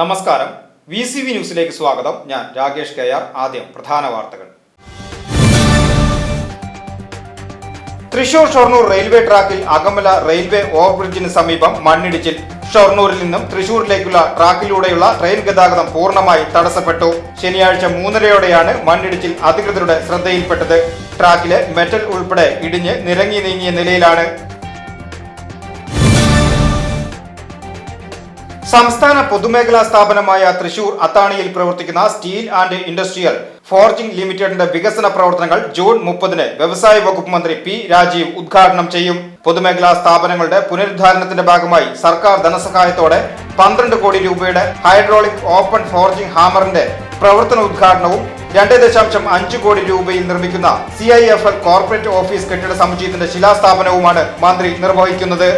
നമസ്കാരം. V C V ന്യൂസിലേക്ക് സ്വാഗതം. ഞാൻ രാകേഷ് കെ ആർ. ആദ്യം പ്രധാന വാർത്തകൾ. തൃശൂർ ഷൊർണൂർ റെയിൽവേ ട്രാക്കിൽ അകമല റെയിൽവേ ഓവർബ്രിഡ്ജിന് സമീപം മണ്ണിടിച്ചിൽ. ഷൊർണൂരിൽ നിന്നും തൃശൂരിലേക്കുള്ള ട്രാക്കിലൂടെയുള്ള ട്രെയിൻ ഗതാഗതം പൂർണമായി തടസ്സപ്പെട്ടു. ശനിയാഴ്ച മൂന്നരയോടെയാണ് മണ്ണിടിച്ചിൽ അധികൃതരുടെ ശ്രദ്ധയിൽപ്പെട്ടത്. ട്രാക്കിലെ മെറ്റൽ ഉൾപ്പെടെ ഇടിഞ്ഞ് നിരങ്ങി നീങ്ങിയ നിലയിലാണ്. സംസ്ഥാന പൊതുമേഖലാ സ്ഥാപനമായ തൃശൂർ അത്താണിയിൽ പ്രവർത്തിക്കുന്ന സ്റ്റീൽ ആൻഡ് ഇൻഡസ്ട്രിയൽ ഫോർജിംഗ് ലിമിറ്റഡിന്റെ വികസന പ്രവർത്തനങ്ങൾ ജൂൺ മുപ്പതിന് വ്യവസായ വകുപ്പ് മന്ത്രി പി രാജീവ് ഉദ്ഘാടനം ചെയ്യും. പൊതുമേഖലാ സ്ഥാപനങ്ങളുടെ പുനരുദ്ധാരണത്തിന്റെ ഭാഗമായി സർക്കാർ ധനസഹായത്തോടെ പന്ത്രണ്ട് കോടി രൂപയുടെ ഹൈഡ്രോളിക് ഓപ്പൺ ഫോർജിംഗ് ഹാമറിന്റെ പ്രവർത്തന ഉദ്ഘാടനവും രണ്ട് ദശാംശം അഞ്ച് കോടി രൂപയിൽ നിർമ്മിക്കുന്ന C I F L corporate office കെട്ടിട സമുച്ചയത്തിന്റെ ശിലാസ്ഥാപനവുമാണ് മന്ത്രി നിർവഹിക്കുന്നത്.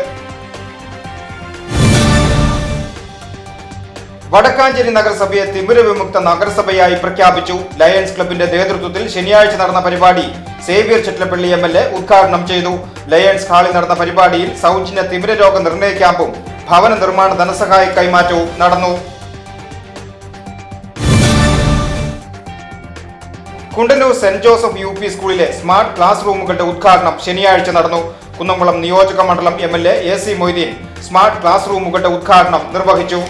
വടക്കാഞ്ചേരി നഗരസഭയെ തിമിര വിമുക്ത നഗരസഭയായി പ്രഖ്യാപിച്ചു. ലയൺസ് ക്ലബിന്റെ നേതൃത്വത്തിൽ ശനിയാഴ്ച നടന്ന പരിപാടി Xavier Chittilappilly M L A ഉദ്ഘാടനം ചെയ്തു. ലയൺസ് ഹാളിൽ നടന്ന പരിപാടിയിൽ സൗജന്യ തിമിര രോഗ നിർണയ ക്യാമ്പും ഭവന നിർമ്മാണ ധനസഹായ കൈമാറ്റവും നടന്നു. Kundannur Saint Joseph U P സ്കൂളിലെ സ്മാർട്ട് ക്ലാസ് റൂമുകളുടെ ഉദ്ഘാടനം ശനിയാഴ്ച നടന്നു. കുന്നംകുളം നിയോജക മണ്ഡലം M L A A C Moideen smart class റൂമുകളുടെ ഉദ്ഘാടനം നിർവഹിച്ചു.